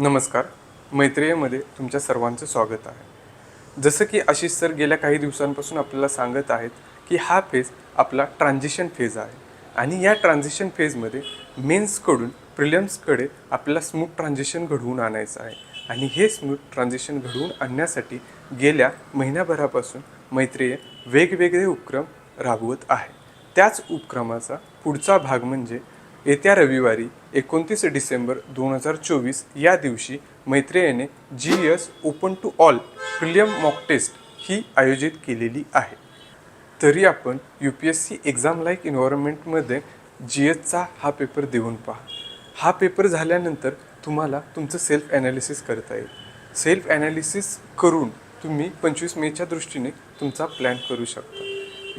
नमस्कार. मैत्रियेमध्ये तुमच्या सर्वांचं स्वागत आहे. जसं की आशिष सर गेल्या काही दिवसांपासून आपल्याला सांगत आहेत की हा फेज आपला ट्रान्झिशन फेज आहे. आणि या ट्रान्झिशन फेजमध्ये मेन्सकडून प्रिलियम्सकडे आपल्याला स्मूथ ट्रान्झिशन घडवून आणायचं आहे. आणि हे स्मूथ ट्रान्झिशन घडवून आणण्यासाठी गेल्या महिन्याभरापासून मैत्रिय वेगवेगळे उपक्रम राबवत आहे. त्याच उपक्रमाचा पुढचा भाग म्हणजे येत्या रविवारी एकोणतीस डिसेंबर दोन हजार चोवीस या दिवशी मैत्रेयने G S open to all prelim mock test ही आयोजित केलेली आहे. तरी आपण U P S C exam like इन्व्हायरमेंटमध्ये G एसचा हा पेपर देऊन पहा. हा पेपर झाल्यानंतर तुम्हाला तुमचं सेल्फ ॲनालिसिस करता येईल. सेल्फ ॲनालिसिस करून तुम्ही पंचवीस मेच्या दृष्टीने तुमचा प्लॅन करू शकता.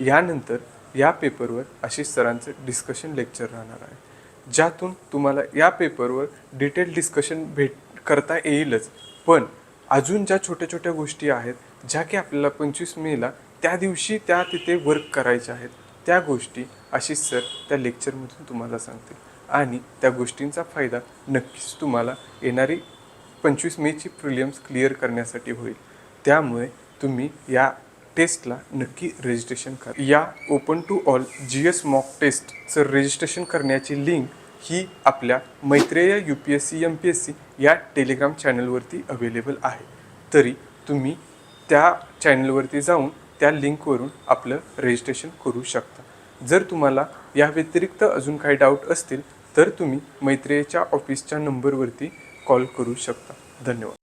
यानंतर या पेपरवर आशिष सरांचं डिस्कशन लेक्चर राहणार आहे. ज्यातून तुम्हाला या पेपरवर डिटेल डिस्कशन भेट करता येईलच. पण अजून ज्या छोट्या छोट्या गोष्टी आहेत ज्या की आपल्याला पंचवीस मेला त्या दिवशी त्या तिथे वर्क करायच्या आहेत त्या गोष्टी आशिष सर त्या लेक्चरमधून तुम्हाला सांगतील. आणि त्या गोष्टींचा फायदा नक्कीच तुम्हाला येणारी पंचवीस मेची प्रिलियम्स क्लिअर करण्यासाठी होईल. त्यामुळे तुम्ही या टेस्टला नक्की रजिस्ट्रेशन करा. या open to all G S mock टेस्टचं registration करण्याची लिंक ही आपल्या Maitreya U P S C M P S C या टेलिग्राम चॅनलवरती अवेलेबल आहे. तरी तुम्ही त्या चॅनलवरती जाऊन त्या लिंकवरून आपलं रजिस्ट्रेशन करू शकता. जर तुम्हाला या व्यतिरिक्त अजून काही डाऊट असतील तर तुम्ही मैत्रेयच्या ऑफिसच्या नंबरवरती कॉल करू शकता. धन्यवाद.